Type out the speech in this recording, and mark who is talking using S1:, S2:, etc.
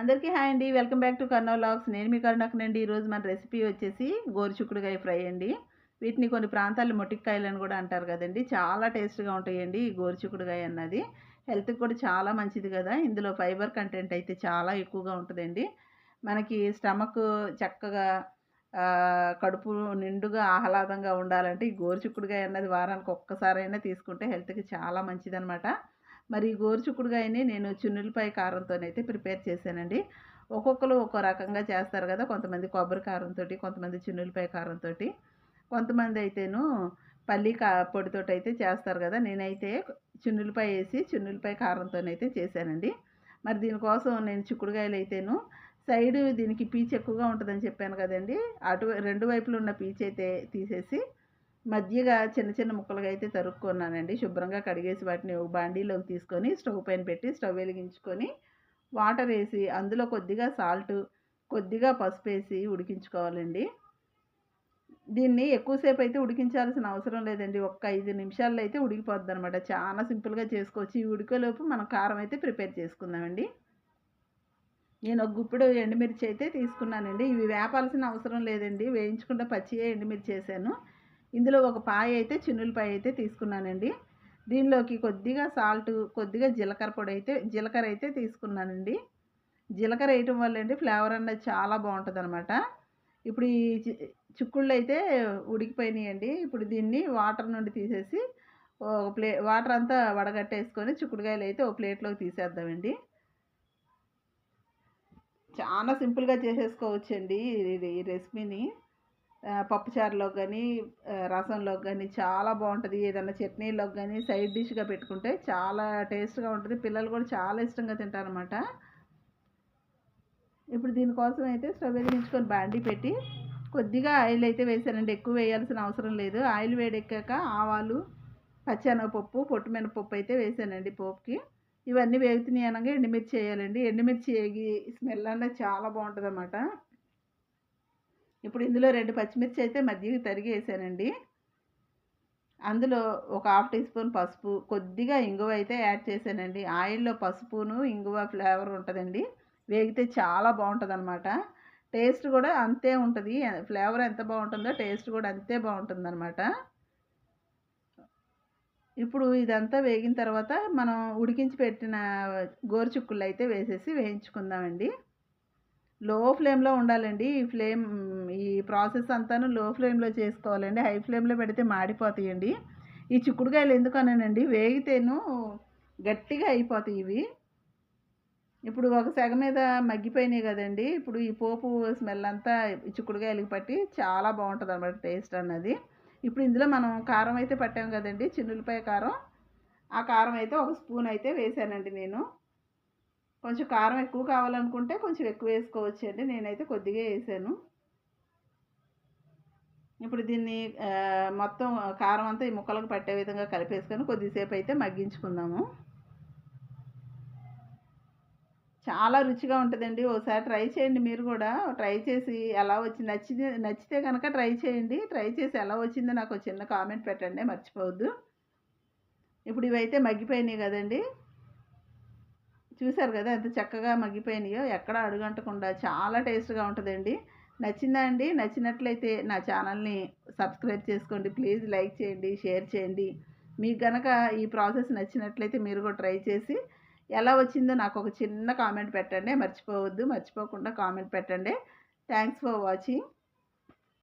S1: అందరికీ హాయ్ అండి. Welcome back to Kurnool logs. నేను మీ కరుణాకనండి ఈరోజు మన రెసిపీ వచ్చేసి గోరుచుక్కుడుకాయ ఫ్రై అండి. వీటిని కొన్ని ప్రాంతాల్లో మొటిక్కాయలు అని కూడా అంటారు కదండి. చాలా టేస్ట్గా ఉంటాయండి ఈ గోరుచుక్కుడుకాయ అన్నది. హెల్త్కి కూడా చాలా మంచిది కదా. ఇందులో ఫైబర్ కంటెంట్ అయితే చాలా ఎక్కువగా ఉంటుందండి. మనకి స్టమక్ చక్కగా కడుపు నిండుగా ఆహ్లాదంగా ఉండాలంటే ఈ గోరుచుక్కుడుకాయ అన్నది వారానికి ఒక్కసారైనా తీసుకుంటే హెల్త్కి చాలా మంచిదనమాట మరి ఈ గోరుచుక్కుడుకాయని నేను చున్నులపై కారంతోనైతే ప్రిపేర్ చేశానండి. ఒక్కొక్కరు ఒక్కో రకంగా చేస్తారు కదా కొంతమంది కొబ్బరి కారంతో కొంతమంది చున్నులపై కారంతో కొంతమంది అయితేను పల్లి కా పొడితో అయితే చేస్తారు కదా నేనైతే చున్నులపై వేసి చున్నులపై కారంతోనైతే చేశానండి. మరి దీనికోసం నేను చిక్కుడుకాయలు అయితేను సైడ్ దీనికి పీచ్ ఎక్కువగా ఉంటుందని చెప్పాను కదండి అటు రెండు వైపులు ఉన్న పీచ్ అయితే తీసేసి మధ్యగా చిన్న చిన్న ముక్కలుగా అయితే తరుక్కున్నానండి. శుభ్రంగా కడిగేసి వాటిని ఒక బాండీలోకి తీసుకొని స్టవ్ పైన పెట్టి స్టవ్ వెలిగించుకొని వాటర్ వేసి అందులో కొద్దిగా సాల్ట్ కొద్దిగా పసుపు వేసి ఉడికించుకోవాలండి. దీన్ని ఎక్కువసేపు అయితే ఉడికించాల్సిన అవసరం లేదండి. ఒక్క ఐదు నిమిషాల్లో అయితే ఉడికిపోద్ది అనమాట చాలా సింపుల్గా చేసుకోవచ్చు. ఈ ఉడికేలోపు మనం కారం అయితే ప్రిపేర్ చేసుకుందామండి. నేను ఒక గుప్పిడు ఎండుమిర్చి అయితే తీసుకున్నానండి. ఇవి వేపాల్సిన అవసరం లేదండి. వేయించుకుంటే పచ్చియే ఎండుమిర్చి వేసాను ఇందులో ఒక పాయ అయితే చిన్నులపాయ అయితే తీసుకున్నానండి. దీనిలోకి కొద్దిగా సాల్ట్ కొద్దిగా జీలకర్ర పొడి అయితే జీలకర్ర అయితే తీసుకున్నానండి. జీలకర్ర వేయటం వల్ల అండి ఫ్లేవర్ అన్నది చాలా బాగుంటుంది అనమాట ఇప్పుడు ఈ చిక్కుళ్ళు అయితే ఉడికిపోయినాయండి. ఇప్పుడు దీన్ని వాటర్ నుండి తీసేసి ఒక ప్లే వాటర్ అంతా వడగట్టేసుకొని చిక్కుడుకాయలు అయితే ఒక ప్లేట్లోకి తీసేద్దామండి. చాలా సింపుల్గా చేసేసుకోవచ్చండి ఈ రెసిపీని. పప్పుచారులో కానీ రసంలో కానీ చాలా బాగుంటుంది. ఏదైనా చట్నీలో కానీ సైడ్ డిష్గా పెట్టుకుంటే చాలా టేస్ట్గా ఉంటుంది. పిల్లలు కూడా చాలా ఇష్టంగా తింటారనమాట ఇప్పుడు దీనికోసం అయితే స్టవ్ వెలిగించుకొని బాండీ పెట్టి కొద్దిగా ఆయిల్ అయితే వేసానండి. ఎక్కువ వేయాల్సిన అవసరం లేదు. ఆయిల్ వేడెక్కాక ఆవాలు పచ్చెనగపప్పు పొట్టు మినపప్పు అయితే వేసానండి పోపుకి. ఇవన్నీ వేగుతున్నాయి అనగా ఎండుమిర్చి వేయాలండి. ఎండుమిర్చి వేగి స్మెల్ అనేది చాలా బాగుంటుంది అన్నమాట ఇప్పుడు ఇందులో రెండు పచ్చిమిర్చి అయితే మధ్యకి తరిగి వేసానండి అందులో ఒక హాఫ్ టీ స్పూన్ పసుపు కొద్దిగా ఇంగువ అయితే యాడ్ చేశానండి. ఆయిల్లో పసుపును ఇంగువ ఫ్లేవర్ ఉంటుందండి. వేగితే చాలా బాగుంటుంది అనమాట టేస్ట్ కూడా అంతే ఉంటుంది. ఫ్లేవర్ ఎంత బాగుంటుందో టేస్ట్ కూడా అంతే బాగుంటుంది అనమాట ఇప్పుడు ఇదంతా వేగిన తర్వాత మనం ఉడికించి పెట్టిన గోరుచుక్కులు అయితే వేసేసి వేయించుకుందామండి. లో ఫ్లేమ్లో ఉండాలండి. ఈ ఫ్లేమ్ ఈ ప్రాసెస్ అంతాను లో ఫ్లేమ్లో చేసుకోవాలండి. హై ఫ్లేమ్లో పెడితే మాడిపోతాయండి. ఈ చిక్కుడుకాయలు ఎందుకనండి? వేగితేను గట్టిగా అయిపోతాయి ఇవి. ఇప్పుడు ఒక సెగ మీద మగ్గిపోయినాయి కదండి. ఇప్పుడు ఈ పోపు స్మెల్ అంతా ఈ చిక్కుడుకాయలకి పట్టి చాలా బాగుంటుంది అనమాట టేస్ట్ అన్నది. ఇప్పుడు ఇందులో మనం కారం అయితే పట్టాం కదండి. చిన్నులపాయ కారం. ఆ కారం అయితే ఒక స్పూన్ అయితే వేసానండి నేను. కొంచెం కారం ఎక్కువ కావాలనుకుంటే కొంచెం ఎక్కువ వేసుకోవచ్చు అండి నేనైతే కొద్దిగా వేసాను. ఇప్పుడు దీన్ని మొత్తం కారం అంతా ఈ ముక్కలకు పట్టే విధంగా కలిపేసుకొని కొద్దిసేపు అయితే మగ్గించుకుందాము. చాలా రుచిగా ఉంటుందండి. ఒకసారి ట్రై చేయండి మీరు కూడా. ట్రై చేసి ఎలా వచ్చింది నచ్చింది నచ్చితే కనుక ట్రై చేయండి. ట్రై చేసి ఎలా వచ్చిందో నాకు చిన్న కామెంట్ పెట్టండి. మర్చిపోవద్దు. ఇప్పుడు ఇవైతే మగ్గిపోయినాయి కదండి. చూసారు కదా ఎంత చక్కగా మగ్గిపోయినాయో ఎక్కడ అడుగంటకుండా చాలా టేస్ట్గా ఉంటుందండి. నచ్చిందా అండి నచ్చినట్లయితే నా ఛానల్ని సబ్స్క్రైబ్ చేసుకోండి ప్లీజ్ లైక్ చేయండి షేర్ చేయండి. మీకు గనక ఈ ప్రాసెస్ నచ్చినట్లయితే మీరు కూడా ట్రై చేసి ఎలా వచ్చిందో నాకు ఒక చిన్న కామెంట్ పెట్టండి. మర్చిపోవద్దు మర్చిపోకుండా కామెంట్ పెట్టండి. Thanks for watching.